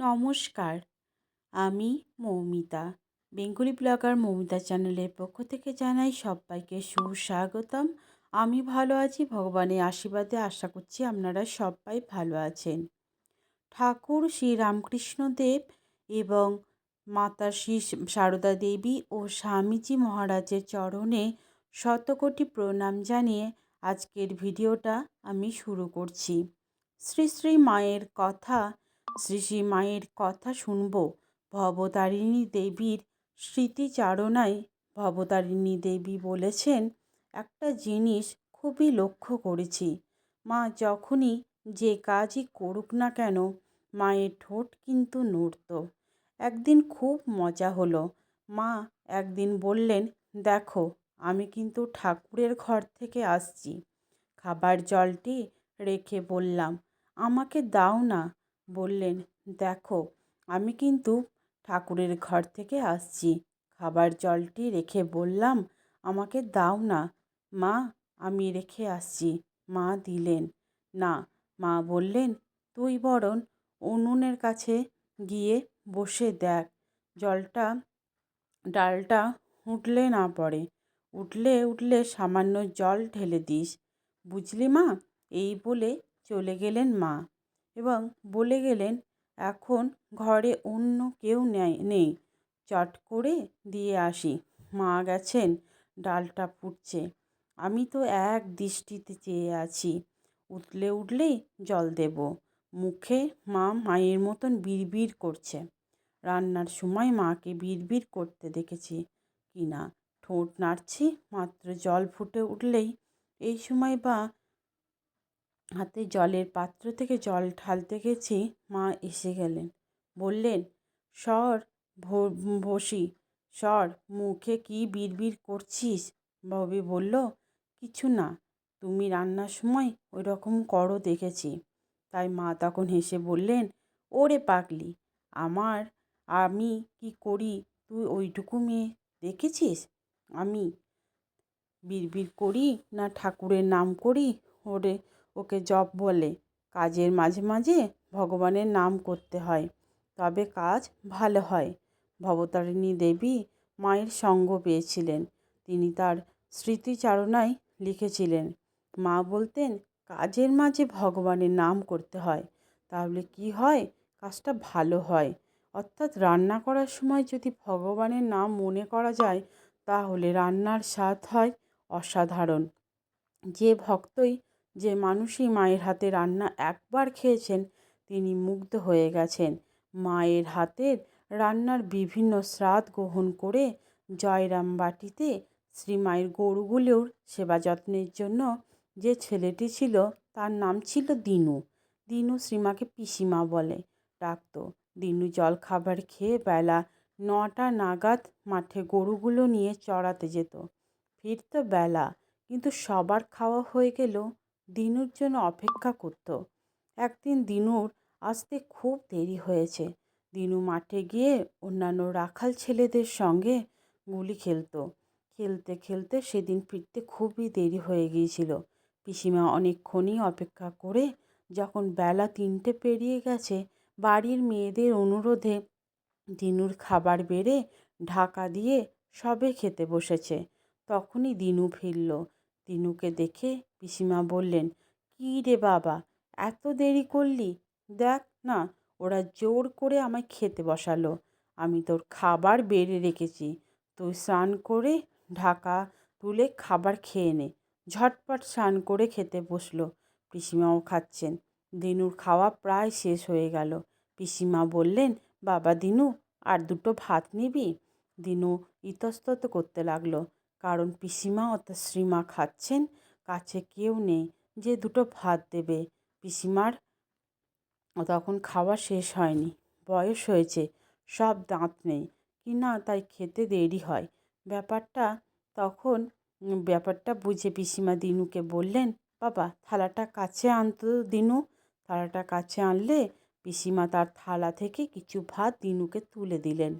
নমস্কার, আমি Moumita. Bengali blogger Moumita চ্যানেলের পক্ষ থেকে জানাই সবাইকে সুস্বাগতম। আমি ভালো আছি, ভগবানের আশীর্বাদে আশা করছি আপনারা সবাই ভালো আছেন। ঠাকুর শ্রী রামকৃষ্ণদেব এবং মাতা শ্রী সারদা দেবী ও স্বামীজি মহারাজের চরণে শতকোটি প্রণাম জানিয়ে আজকের ভিডিওটা আমি শুরু করছি। শ্রী শ্রী মায়ের কথা শ্রী শ্রী মায়ের কথা শুনব। ভবতারিণী দেবীর স্মৃতিচারণায় ভবতারিণী দেবী বলেছেন, একটা জিনিস খুবই লক্ষ্য করেছি। মা যখনই যে কাজই করুক না কেন, মায়ের ঠোঁট কিন্তু নড়ত। একদিন খুব মজা হলো। মা একদিন বললেন, দেখো, আমি কিন্তু ঠাকুরের ঘর থেকে আসছি। খাবার জলটি রেখে বললাম, আমাকে দাও না বললেন, দেখো, আমি কিন্তু ঠাকুরের ঘর থেকে আসছি। খাবার জলটি রেখে বললাম, আমাকে দাও না। মা, আমি রেখে আসছি। মা দিলেন, না। মা বললেন, তুই বরং উনুনের কাছে গিয়ে বসে দেখ। জলটা, ডালটা উঠলে না পড়ে। উঠলে উঠলে সামান্য জল ঢেলে দিস। বুঝলি মা? এই বলে চলে গেলেন মা। এবং বলে গেলেন, এখন ঘরে অন্য কেউ নেয়, নেই। চট করে দিয়ে আসি। মা গেছেন, ডালটা ফুটছে। আমি তো এক দৃষ্টিতে চেয়ে আছি। উঠলে উঠলেই জল দেব। মুখে মা মায়ের মতন বিড়বিড় করছে। রান্নার সময় মাকে বিড়বিড় করতে দেখেছি। কি না ঠোঁট নাড়ছি, মাত্র জল ফুটে উঠলেই। এই সময় বা হাতে জলের পাত্র থেকে জল ঢালতে গেছি, মা এসে গেলেন। বললেন, সর বসি, সর, মুখে কি বিড়বিড় করছিস? ববি বলল, কিছু না, তুমি রান্নার সময় ওই রকম করো দেখেছি। তাই মা তখন হেসে বললেন, ওরে পাগলি, আমার, আমি কি করি? তুই ওইটুকু মেয়ে দেখেছিস? আমি বিড়বিড় করি না ঠাকুরের নাম করি? ওরে ওকে জপ বলে। কাজের মাঝে মাঝে ভগবানের নাম করতে হয়, তবে কাজ ভালো হয়। ভবতারিণী দেবী মায়ের সঙ্গ পেয়েছিলেন। তিনি তার স্মৃতিচারণায় লিখেছিলেন, মা বলতেন, কাজের মাঝে ভগবানের নাম করতে হয়, তাহলে কি হয়? কাজটা ভালো হয়। অর্থাৎ রান্না করার সময় যদি ভগবানের নাম মনে করা যায়, তাহলে রান্নার স্বাদ হয় অসাধারণ। যে ভক্তই যে মানুষই মায়ের হাতে রান্না একবার খেয়েছেন, তিনি মুগ্ধ হয়ে গেছেন। মায়ের হাতের রান্নার বিভিন্ন স্বাদ গ্রহণ করে জয়রাম বাটিতে শ্রীমায়ের গরুগুলোর সেবা যত্নের জন্য যে ছেলেটি ছিল, তার নাম ছিল দিনু। দিনু শ্রীমাকে পিসিমা বলে ডাকত। দিনু জল খাবার খেয়ে বেলা নটা নাগাদ মাঠে গরুগুলো নিয়ে চড়াতে যেত। ফিরত বেলা, কিন্তু সবার খাওয়া হয়ে গেলেও দিনুর জন্য অপেক্ষা করত। একদিন দিনুর আসতে খুব দেরি হয়েছে। দিনু মাঠে গিয়ে অন্যান্য রাখাল ছেলেদের সঙ্গে গুলি খেলতো। খেলতে খেলতে সেদিন ফিরতে খুবই দেরি হয়ে গিয়েছিল। পিসিমা অনেকক্ষণই অপেক্ষা করে যখন বেলা তিনটে পেরিয়ে গেছে, বাড়ির মেয়েদের অনুরোধে দিনুর খাবার বেড়ে ঢাকা দিয়ে সবে খেতে বসেছে। তখনই দিনু ফিরল। দিনুকে দেখে পিসিমা বললেন, কী রে বাবা, এত দেরি করলি? দেখ না, ওরা জোর করে আমায় খেতে বসালো। আমি তোর খাবার বেড়ে রেখেছি। তুই স্নান করে ঢাকা তুলে খাবার খেয়ে নে। ঝটপট স্নান করে খেতে বসল। পিসিমাও খাচ্ছেন। দিনুর খাওয়া প্রায় শেষ হয়ে গেল। পিসিমা বললেন, বাবা দিনু, আর দুটো ভাত নিবি? দিনু ইতস্তত করতে লাগল, কারণ পিসিমা অর্থাৎ শ্রীমা খাচ্ছেন কাছে কেউ নেই যে দুটো ভাত দেবে। পিসিমার তখন খাওয়া শেষ হয়নি। বয়স হয়েছে, সব দাঁত নেই। কি না তাই খেতে দেরি হয়। ব্যাপারটা তখন, ব্যাপারটা বুঝে পিসিমা দিনুকে বললেন, বাবা, থালাটা কাছে আনতো দিনু। থালাটা কাছে আনলে পিসিমা তার থালা থেকে কিছু ভাত দিনুকে তুলে দিলেন।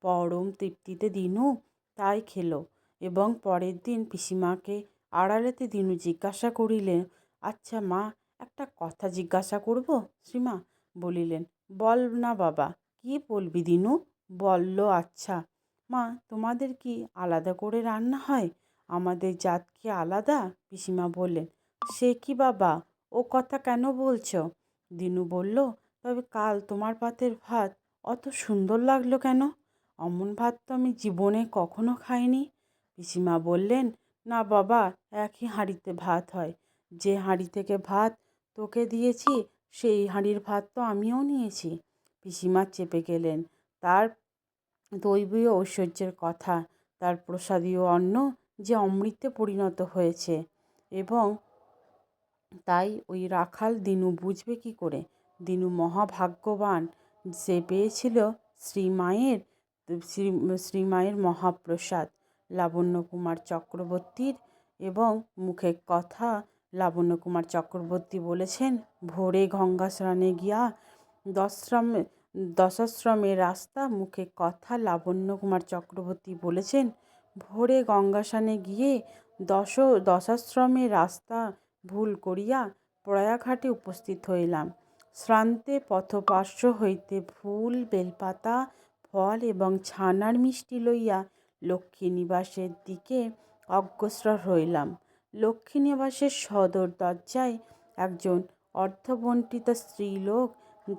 পরম তৃপ্তিতে দিনু তাই খেলো এবং পরের দিন পিসিমাকে আড়ালেতে দিনু জিজ্ঞাসা করিলেন আচ্ছা মা, একটা কথা জিজ্ঞাসা করব? শ্রীমা, বলিলেন, বল না বাবা, কী বলবি দিনু? বলল আচ্ছা। মা, তোমাদের কি আলাদা করে রান্না হয়? আমাদের জাত কি আলাদা? পিসিমা বললেন, সে কি বাবা, ও কথা কেন বলছো? দিনু বলল, তবে কাল তোমার পাতের ভাত অত সুন্দর লাগল কেন? অমন ভাত তো আমি জীবনে কখনো খাইনি। পিসিমা বললেন না বাবা, একই হাঁড়িতে ভাত হয়। যে হাঁড়ি থেকে ভাত তোকে দিয়েছি, সেই হাঁড়ির ভাত তো আমিও নিয়েছি। পিসিমা চেপে গেলেন। তার দৈবীয় ঐশ্বর্যের কথা, তার প্রসাদীয় অন্ন যে অমৃতে পরিণত হয়েছে। এবং তাই ওই রাখাল দিনু বুঝবে কি করে? দিনু মহাভাগ্যবান। সে পেয়েছিল শ্রীমায়ের শ্রী শ্রীমায়ের মহাপ্রসাদ। লাবণ্যকুমার চক্রবর্তীর এবং মুখে কথা লাবণ্যকুমার চক্রবর্তী বলেছেন, ভোরে গঙ্গা স্নানে গিয়া দশ্রম দশাশ্রমের রাস্তা, মুখে কথা লাবণ্যকুমার চক্রবর্তী বলেছেন, ভোরে গঙ্গা স্নানে গিয়ে দশ দশাশ্রমের রাস্তা ভুল করিয়া প্রয়াঘাটে উপস্থিত হইলাম। শ্রান্তে পথপার্শ্ব হইতে ফুল, বেলপাতা, ফল এবং ছানার মিষ্টি লইয়া লক্ষ্মীনিবাসের দিকে অগ্রসর হইলাম। লক্ষ্মীনিবাসের সদর দরজায় একজন অর্ধবণ্টিত স্ত্রীলোক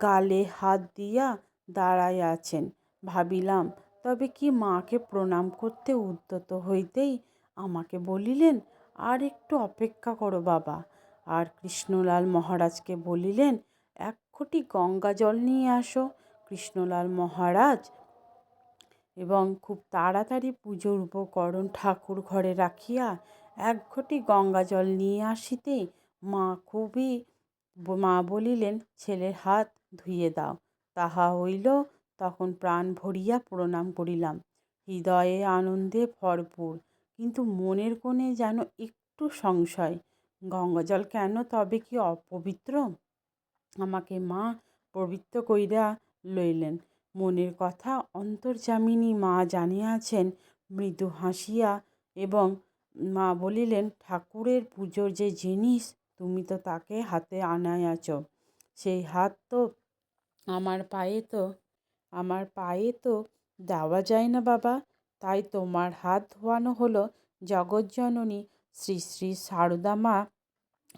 গালে হাত দিয়া দাঁড়াইয়া আছেন। ভাবিলাম, তবে কি মাকে প্রণাম করতে উদ্যত হইতেই আমাকে বলিলেন, আর একটু অপেক্ষা করো বাবা আর কৃষ্ণলাল মহারাজকে বলিলেন, এক ঘটি গঙ্গা জল নিয়ে আসো। কৃষ্ণলাল মহারাজ এবং খুব তাড়াতাড়ি পুজোর উপকরণ ঠাকুর ঘরে রাখিয়া এক ঘটি গঙ্গা জল নিয়ে আসিতে মা খুবই মা বলিলেন, ছেলের হাত ধুইয়ে দাও। তাহা হইল, তখন প্রাণ ভরিয়া প্রণাম করিলাম। হৃদয়ে আনন্দে ভরপুর, কিন্তু মনের কোণে যেন একটু সংশয় গঙ্গাজল কেন, তবে কি অপবিত্র? আমাকে মা পবিত্র কইরা লইলেন মনের কথা অন্তর্যামিনী মা জানিয়াছেন, মৃদু হাসিয়া এবং মা বলিলেন, ঠাকুরের পুজোর যে জিনিস, তুমি তো তাকে হাতে আনাইয়াছ। সেই হাত তো আমার পায়ে তো, আমার পায়ে তো দেওয়া যায় না বাবা। তাই তোমার হাত ধোয়ানো হলো জগজ্জননী শ্রী শ্রী সারদা মা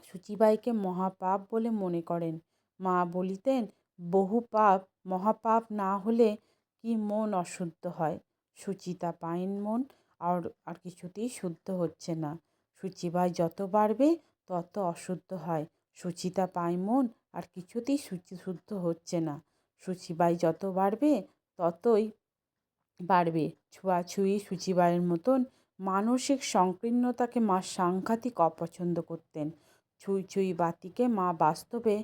সূচিবাইকে মহাপাপ বলে মনে করেন। মা বলিতেন বহু পাপ মহাপাপ না হলে কি মন অশুদ্ধ হয়? সুচিতা পাইন মন, আর আর কিছুতেই শুদ্ধ হচ্ছে না। সূচিবাই যত বাড়বে, তত অশুদ্ধ হয়। সুচিতা পায় মন, আর কিছুতেই সূচি, শুদ্ধ হচ্ছে না। সূচিবাই যত বাড়বে, ততই বাড়বে। ছুঁয়াছুঁয়ি সূচিবাইয়ের মতন মানসিক সংকীর্ণতাকে মা সাংঘাতিক অপছন্দ করতেন। ছুঁই ছুঁই বাতিকে মা বাস্তবে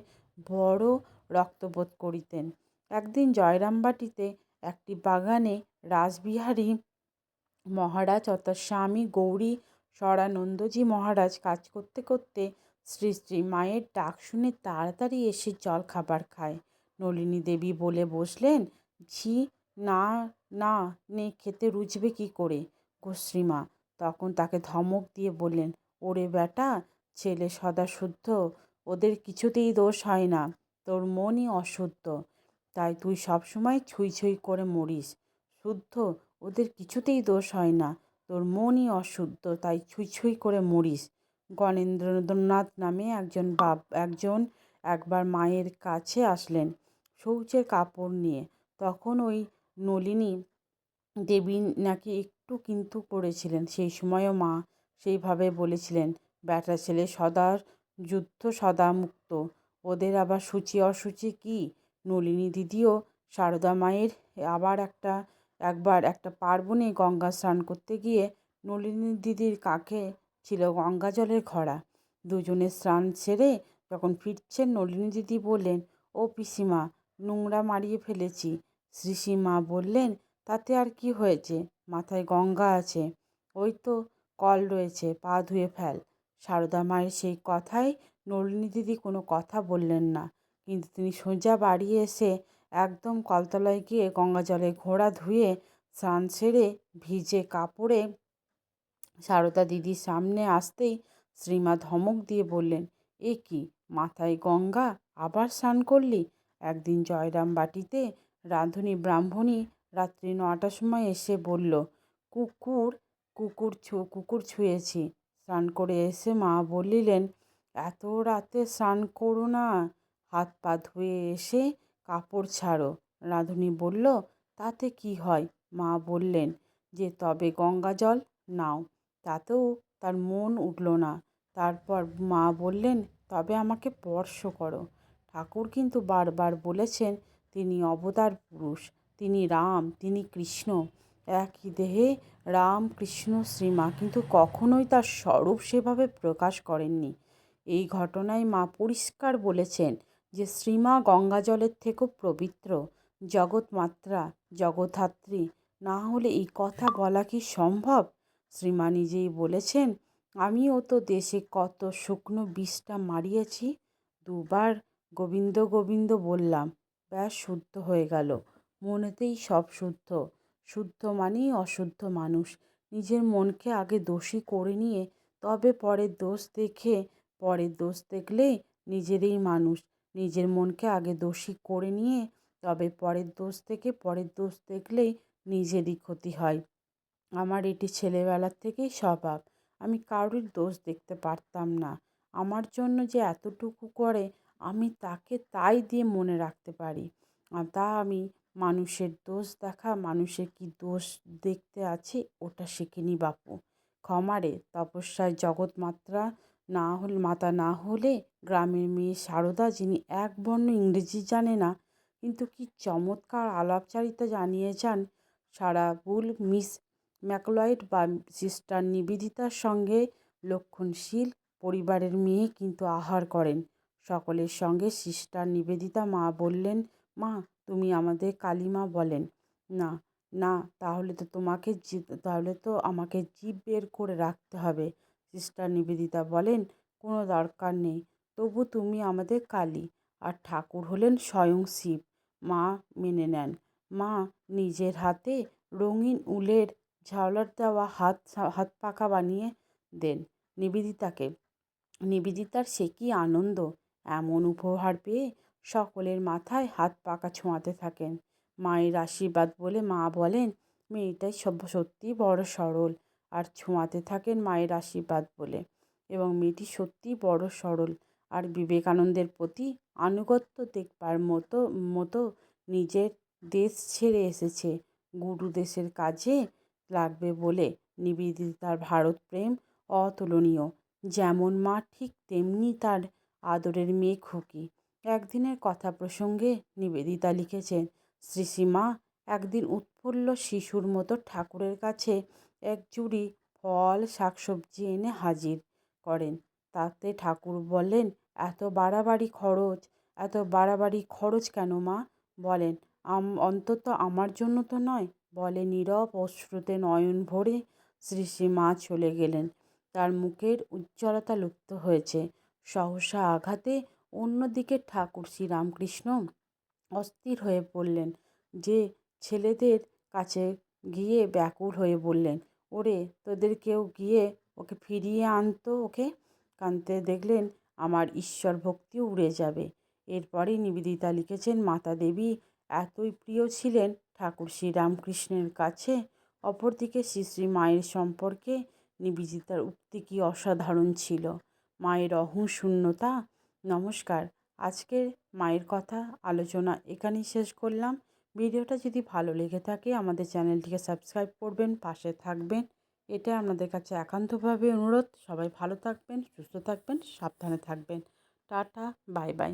বড় রক্তবোধ করিতেন। একদিন জয়রামবাটিতে একটি বাগানে রাসবিহারী মহারাজ অর্থাৎ স্বামী গৌরী সরানন্দজি মহারাজ কাজ করতে করতে শ্রী শ্রী মায়ের ডাক শুনে তাড়াতাড়ি এসে জল খাবার খায়। নলিনী দেবী বলে বসলেন, ঝি, না না, নে, খেতে রুচবে কি করে? গোশ্রীমা তখন তাকে ধমক দিয়ে বললেন, ওরে বেটা ছেলে সদা শুদ্ধ, ওদের কিছুতেই দোষ হয় না। তোর মনই অশুদ্ধ। তাই তুই সবসময় ছুঁই ছুঁই করে মরিস। শুদ্ধ, ওদের কিছুতেই দোষ হয় না। তোর মনই অশুদ্ধ, তাই ছুঁই ছুঁই করে মরিস। গণেন্দ্রনাথ নামে একজন বাপ, একজন একবার মায়ের কাছে আসলেন শৌচের কাপড় নিয়ে। তখন ওই নলিনী দেবী নাকি একটু কিন্তু করেছিলেন সেই সময়ও মা সেইভাবে বলেছিলেন, ব্যাটা ছেলে সদা যুদ্ধ সদা মুক্ত। ওদের আবার সূচি অসুচি কী? নলিনী দিদিও সারদা মায়ের আবার একটা, একবার একটা পার্বণে গঙ্গা স্নান করতে গিয়ে নলিনী দিদির কাকে ছিল গঙ্গা জলের ঘড়া দুজনে স্নান সেরে যখন ফিরছেন, নলিনী দিদি বললেন, ও পিসিমা, নোংরা মারিয়ে ফেলেছি। শ্রীসীমা বললেন, তাতে আর কি হয়েছে? মাথায় গঙ্গা আছে। ওই তো কল রয়েছে, পা ধুয়ে ফেল। সারদা মায়ের সেই কথায় নলিনী দিদি কোনো কথা বললেন না। কিন্তু তিনি সোজা বাড়ি এসে একদম কলতলায় গিয়ে গঙ্গা জলে ঘোড়া ধুয়ে স্নান সেরে ভিজে কাপড়ে সারদা দিদির সামনে আসতেই শ্রীমা ধমক দিয়ে বললেন, এ কি, মাথায় গঙ্গা? আবার স্নান করলি? একদিন জয়রাম বাটিতে রাঁধুনি ব্রাহ্মণী রাত্রি নটার সময় এসে বলল, কুকুর কুকুর ছু, কুকুর ছুঁয়েছি। স্নান করে এসে মা বলিলেন এত রাতে স্নান করো না। হাত পা ধুয়ে এসে কাপড় ছাড়ো। রাঁধুনি বলল, তাতে কি হয়? মা বললেন, যে তবে গঙ্গা জল নাও। তাতেও তার মন উঠল না। তারপর মা বললেন, তবে আমাকে স্পর্শ করো। ঠাকুর কিন্তু বারবার বলেছেন, তিনি অবতার পুরুষ, তিনি রাম, তিনি কৃষ্ণ। একই দেহে রাম, কৃষ্ণ শ্রীমা কিন্তু কখনোই তার স্বরূপ সেভাবে প্রকাশ করেননি। এই ঘটনায় মা পরিষ্কার বলেছেন যে শ্রীমা গঙ্গা জলের থেকেও পবিত্র। জগৎমাত্রা জগধাত্রী না হলে এই কথা বলা কি সম্ভব? শ্রীমা নিজেই বলেছেন, আমিও তো দেশে কত শুকনো বিষটা মারিয়েছি। দুবার গোবিন্দ গোবিন্দ বললাম, ব্যাস শুদ্ধ হয়ে গেল। মনেতেই সব শুদ্ধ। শুদ্ধ মানেই অশুদ্ধ মানুষ। নিজের মনকে আগে দোষী করে নিয়ে তবে পরে দোষ দেখে পরের দোষ দেখলেই নিজেরই মানুষ। নিজের মনকে আগে দোষী করে নিয়ে তবে পরের দোষ থেকে পরের দোষ দেখলেই নিজেরই ক্ষতি হয়। আমার এটি ছেলেবেলার থেকেই স্বভাব। আমি কারোর দোষ দেখতে পারতাম না। আমার জন্য যে এতটুকু করে আমি তাকে তাই দিয়ে মনে রাখতে পারি। তা আমি মানুষের দোষ দেখা, মানুষের কি দোষ দেখতে আছে ওটা শিখিনি বাপু। ক্ষমারে তপস্যায় জগৎমাত্রা না হলে, মাতা না হলে গ্রামের মেয়ে সারদা, যিনি এক বর্ণ ইংরেজি জানে না, কিন্তু কি চমৎকার আলাপচারিতা জানিয়ে যান সারা বুল মিস ম্যাকলয়েড বা সিস্টার নিবেদিতার সঙ্গে। লক্ষণশীল পরিবারের মেয়ে কিন্তু আহার করেন। সকলের সঙ্গে সিস্টার নিবেদিতা মা বললেন, মা, তুমি আমাদের কালীমা বলেন। না না, তাহলে তো তোমাকে তাহলে তো আমাকে জিভ বের করে রাখতে হবে। সিস্টার নিবেদিতা বলেন, কোনো দরকার নেই। তবু তুমি আমাদের কালী আর ঠাকুর হলেন স্বয়ং শিব। মা মেনে নেন। মা নিজের হাতে রঙিন উলের ঝালর দেওয়া হাত হাত পাখা বানিয়ে দেন নিবেদিতাকে। নিবেদিতার সে কী আনন্দ! এমন উপহার পেয়ে সকলের মাথায় হাত পাকা ছোঁয়াতে থাকেন। মায়ের আশীর্বাদ বলে মা বলেন, মেয়েটাই সব, সত্যিই বড় সরল। আর ছোঁয়াতে থাকেন মায়ের আশীর্বাদ বলে। এবং মেয়েটি সত্যিই বড় সরল আর বিবেকানন্দের প্রতি আনুগত্য দেখবার মতো মতো নিজের দেশ ছেড়ে এসেছে। গুরু দেশের কাজে লাগবে বলে নিবেদিতার ভারত প্রেম অতুলনীয়। যেমন মা ঠিক তেমনি তার আদরের মেয়ে খুকি। একদিনের কথা প্রসঙ্গে নিবেদিতা লিখেছেন শ্রী শ্রীমা একদিন উৎফুল্ল শিশুর মতো ঠাকুরের কাছে এক জুড়ি ফল, শাকসবজি এনে হাজির করেন। তাতে ঠাকুর বলেন এত বাড়াবাড়ি খরচ, এত বাড়াবাড়ি খরচ কেন মা? বলেন অন্তত আমার জন্য তো নয়। বলে নীরব অশ্রুতে নয়ন ভরে শ্রী শ্রী মা চলে গেলেন। তার মুখের উজ্জ্বলতা লুপ্ত হয়েছে। সহসা আঘাতে অন্যদিকে ঠাকুর শ্রীরামকৃষ্ণ অস্থির হয়ে পড়লেন। যে ছেলেদের কাছে গিয়ে ব্যাকুল হয়ে বললেন ওরে তোদের কেউ গিয়ে ওকে ফিরিয়ে আনতো? ওকে কানতে দেখলেন আমার ঈশ্বর ভক্তি উড়ে যাবে। এরপরেই নিবেদিতা লিখেছেন, মাতা দেবী, এতই প্রিয় ছিলেন ঠাকুর শ্রীরামকৃষ্ণের কাছে। অপরদিকে শ্রী শ্রী মায়ের সম্পর্কে নিবেদিতার উক্তি কি অসাধারণ ছিল? মায়ের অহংশূন্যতা? নমস্কার, আজকের মায়ের কথা আলোচনা এখানেই শেষ করলাম। ভিডিওটা যদি ভালো লেগে থাকে, আমাদের চ্যানেলটিকে সাবস্ক্রাইব করবেন, পাশে থাকবেন। এটা আপনাদের কাছে একান্তভাবে অনুরোধ। সবাই ভালো থাকবেন, সুস্থ থাকবেন, সাবধানে থাকবেন। Tata, bye bye.